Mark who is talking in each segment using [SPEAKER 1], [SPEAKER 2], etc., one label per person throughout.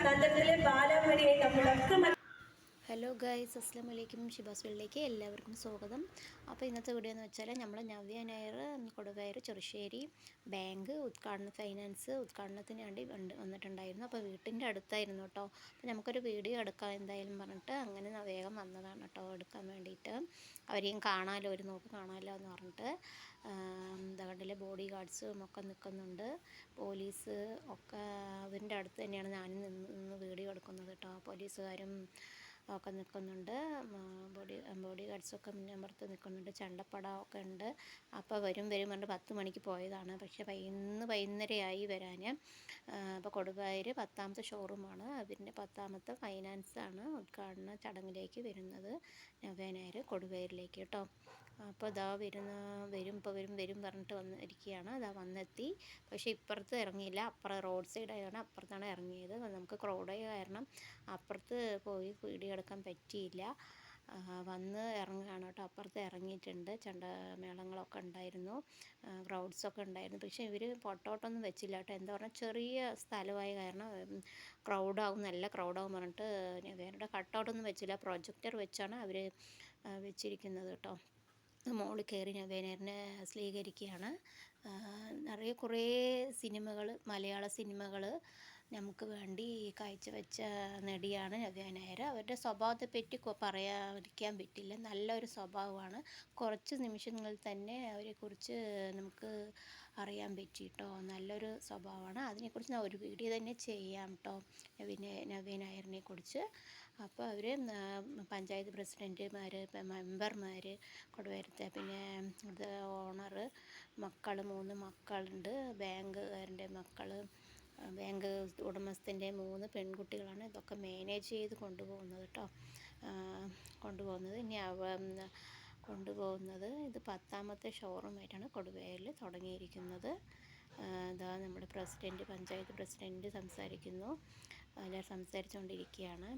[SPEAKER 1] அந்த இடத்துல பாலாமணியை நம்முடைய
[SPEAKER 2] ഹലോ ഗൈസ് അസ്സാം വലൈക്കും ഷിബാസ് വീട്ടിലേക്ക് എല്ലാവർക്കും സ്വാഗതം. അപ്പോൾ ഇന്നത്തെ വീഡിയോ എന്ന് വെച്ചാൽ നമ്മൾ നവ്യ നായർ കൊടുവയർ ചെറുശ്ശേരി ബാങ്ക് ഉദ്ഘാടന ഫൈനാൻസ് ഉദ്ഘാടനത്തിന് വേണ്ടി വന്നിട്ടുണ്ടായിരുന്നു. അപ്പോൾ വീട്ടിന്റെ അടുത്തായിരുന്നു കേട്ടോ. അപ്പോൾ നമുക്കൊരു വീഡിയോ എടുക്കാം എന്തായാലും പറഞ്ഞിട്ട് അങ്ങനെ വേഗം വന്നതാണ് കേട്ടോ എടുക്കാൻ വേണ്ടിയിട്ട്. അവരെയും കാണാമല്ലോ ഒരു നോക്ക് കാണാമല്ലോ എന്ന് പറഞ്ഞിട്ട്. എന്താ ബോഡി ഗാർഡ്സും ഒക്കെ നിൽക്കുന്നുണ്ട്. പോലീസ് ഒക്കെ അവരുടെ അടുത്ത് തന്നെയാണ് ഞാനും നിന്ന് വീഡിയോ എടുക്കുന്നത് കേട്ടോ. പോലീസുകാരും ഒക്കെ നിൽക്കുന്നുണ്ട്. ബോഡി ബോഡി ഗാർഡ്സൊക്കെ മുന്നമ്പുറത്ത് നിൽക്കുന്നുണ്ട്. ചണ്ടപ്പട ഒക്കെ ഉണ്ട്. അപ്പോൾ വരും വരും പറഞ്ഞിട്ട് പത്ത് മണിക്ക് പോയതാണ്. പക്ഷേ ഇന്ന് വൈകുന്നേരമായി വരാൻ അപ്പോൾ കൊടുവായൂർ പത്താമത്തെ ഷോറൂമാണ്. അതിന്റെ പത്താമത്തെ ഫൈനാൻസാണ് ഉദ്ഘാടന ചടങ്ങിലേക്ക് വരുന്നത്. നവേനായർ കൊടുവായൂരിലേക്ക് കേട്ടോ. അപ്പോൾ ഇതാ വരുന്ന വരും ഇപ്പോൾ വരും വരും പറഞ്ഞിട്ട് വന്നിരിക്കുകയാണ് അതാ വന്നെത്തി. പക്ഷേ ഇപ്പുറത്ത് ഇറങ്ങിയില്ല. അപ്പുറം റോഡ് സൈഡ് ആയതുകൊണ്ട് അപ്പുറത്താണ് ഇറങ്ങിയത്. നമുക്ക് ക്രൗഡായ കാരണം അപ്പുറത്ത് പോയി വീഡിയോ എടുക്കാൻ പറ്റിയില്ല. വന്ന് ഇറങ്ങുകയാണ് കേട്ടോ. അപ്പുറത്ത് ഇറങ്ങിയിട്ടുണ്ട്. ചണ്ടമേളങ്ങളൊക്കെ ഉണ്ടായിരുന്നു. ക്രൗഡ്സൊക്കെ ഉണ്ടായിരുന്നു. പക്ഷേ ഇവർ പൊട്ടോട്ടൊന്നും വെച്ചില്ല കേട്ടോ. എന്താ പറഞ്ഞാൽ ചെറിയ സ്ഥലമായ കാരണം ക്രൗഡാവും നല്ല ക്രൗഡാവും പറഞ്ഞിട്ട് വേറെ കട്ടൗട്ടൊന്നും വെച്ചില്ല. പ്രൊജക്ടർ വെച്ചാണ് അവർ വെച്ചിരിക്കുന്നത് കേട്ടോ. മോളിൽ കയറി നവേനറിനെ സ്വീകരിക്കുകയാണ് ആ, നിറയെ കുറേ സിനിമകൾ മലയാള സിനിമകൾ നമുക്ക് വേണ്ടി കാഴ്ചവെച്ച നടിയാണ് നവ്യ നായർ അവരുടെ സ്വഭാവത്തെ പറ്റി പറയാതിരിക്കാൻ പറ്റില്ല. നല്ലൊരു സ്വഭാവമാണ്. കുറച്ച് നിമിഷങ്ങളിൽ തന്നെ അവരെക്കുറിച്ച് നമുക്ക് അറിയാൻ പറ്റി കേട്ടോ നല്ലൊരു സ്വഭാവമാണ്. അതിനെക്കുറിച്ച് ഞാൻ ഒരു വീഡിയോ തന്നെ ചെയ്യാം കേട്ടോ നവീന നവീൻ നായറിനെ കുറിച്ച്. അപ്പോൾ അവർ പഞ്ചായത്ത് പ്രസിഡന്റുമാർ മെമ്പർമാർ കൊടുവരുത്ത പിന്നെ ഇവിടുത്തെ ഓണർ മക്കൾ മൂന്ന് മക്കളുണ്ട്. ബാങ്കുകാരന്റെ മക്കൾ ബാങ്ക് ഉടമസ്ഥന്റെ മൂന്ന് പെൺകുട്ടികളാണ് ഇതൊക്കെ മാനേജ് ചെയ്ത് കൊണ്ടുപോകുന്നത് കേട്ടോ കൊണ്ടുപോകുന്നത്. ഇനി അവ കൊണ്ടുപോകുന്നത്. ഇത് പത്താമത്തെ ഷോറൂമായിട്ടാണ് കൊടുവയലിൽ തുടങ്ങിയിരിക്കുന്നത്. ഇതാ നമ്മുടെ പ്രസിഡന്റ് പഞ്ചായത്ത് പ്രസിഡന്റ് സംസാരിക്കുന്നു. എല്ലാവരും സംസാരിച്ചുകൊണ്ടിരിക്കുകയാണ്.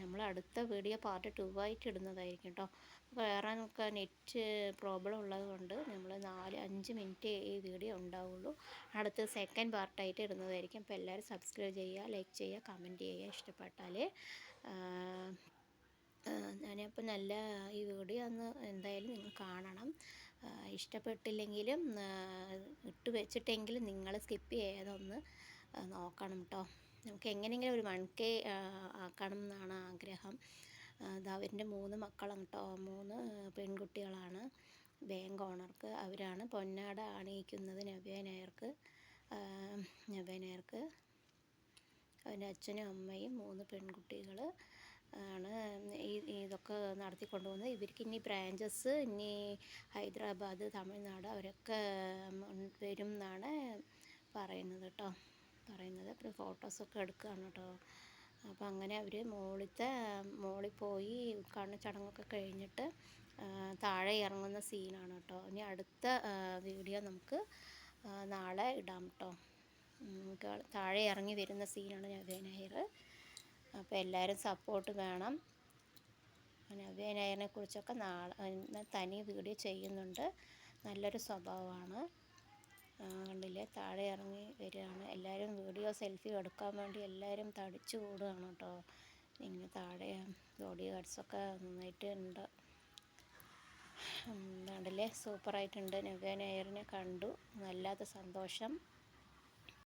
[SPEAKER 2] നമ്മൾ അടുത്ത വീഡിയോ പാർട്ട് ടു ആയിട്ട് ഇടുന്നതായിരിക്കും കേട്ടോ. വേറെ നമുക്ക് നെറ്റ് പ്രോബ്ലം ഉള്ളത് കൊണ്ട് നമ്മൾ നാല് അഞ്ച് മിനിറ്റ് ഈ വീഡിയോ ഉണ്ടാവുള്ളൂ. അടുത്ത സെക്കൻഡ് പാർട്ടായിട്ട് ഇടുന്നതായിരിക്കും. അപ്പോൾ എല്ലാവരും സബ്സ്ക്രൈബ് ചെയ്യുക ലൈക്ക് ചെയ്യുക കമന്റ് ചെയ്യുക ഇഷ്ടപ്പെട്ടാൽ ഞാനപ്പോൾ നല്ല ഈ വീഡിയോ ഒന്ന് എന്തായാലും നിങ്ങൾ കാണണം. ഇഷ്ടപ്പെട്ടില്ലെങ്കിലും ഇട്ട് വെച്ചിട്ടെങ്കിലും നിങ്ങൾ സ്കിപ്പ് ചെയ്യാതൊന്ന് നോക്കണം കേട്ടോ നമുക്ക് എങ്ങനെയെങ്കിലും ഒരു വൺ കെ ആക്കണം എന്നാണ് ആഗ്രഹം. അവരുടെ മൂന്ന് മക്കളാണ് കേട്ടോ മൂന്ന് പെൺകുട്ടികളാണ്. ബാങ്ക് ഓണർക്ക് അവരാണ് പൊന്നാട അണിയിക്കുന്നത് നവ്യ നായർക്ക് അവന്റെ അച്ഛനും അമ്മയും മൂന്ന് പെൺകുട്ടികൾ ആണ് ഈ ഇതൊക്കെ നടത്തിക്കൊണ്ട് പോകുന്നത് ഇവർക്ക് ഇനി ബ്രാഞ്ചസ് ഇനി ഹൈദരാബാദ് തമിഴ്നാട് അവരൊക്കെ വരും എന്നാണ് പറയുന്നത് കേട്ടോ പറയുന്നത്. അപ്പോൾ ഫോട്ടോസൊക്കെ എടുക്കുകയാണ് കേട്ടോ അപ്പോൾ അങ്ങനെ അവർ മുകളിലത്തെ മുകളിൽ പോയി ഉദ്ഘാടന ചടങ്ങൊക്കെ കഴിഞ്ഞിട്ട് താഴെ ഇറങ്ങുന്ന സീനാണ് കേട്ടോ ഇനി അടുത്ത വീഡിയോ നമുക്ക് നാളെ ഇടാം കേട്ടോ താഴെ ഇറങ്ങി വരുന്ന സീനാണ് ഞാൻ നായർ. അപ്പോൾ എല്ലാവരും സപ്പോർട്ട് വേണം. നവ്യ നായറിനെ കുറിച്ചൊക്കെ നാളെ തനി വീഡിയോ ചെയ്യുന്നുണ്ട്. നല്ലൊരു സ്വഭാവമാണ്. കണ്ടില്ലേ? താഴെ ഇറങ്ങി വരികയാണ്. എല്ലാവരും വീഡിയോ സെൽഫി എടുക്കാൻ വേണ്ടി എല്ലാവരും തടിച്ചു കൂടുകയാണ് കേട്ടോ. ഇങ്ങനെ താഴെ ബോഡി ഗാർഡ്സൊക്കെ നന്നായിട്ട് ഉണ്ട്. കണ്ടില്ലേ? സൂപ്പറായിട്ടുണ്ട് നവ്യ കണ്ടു. വല്ലാത്ത സന്തോഷം.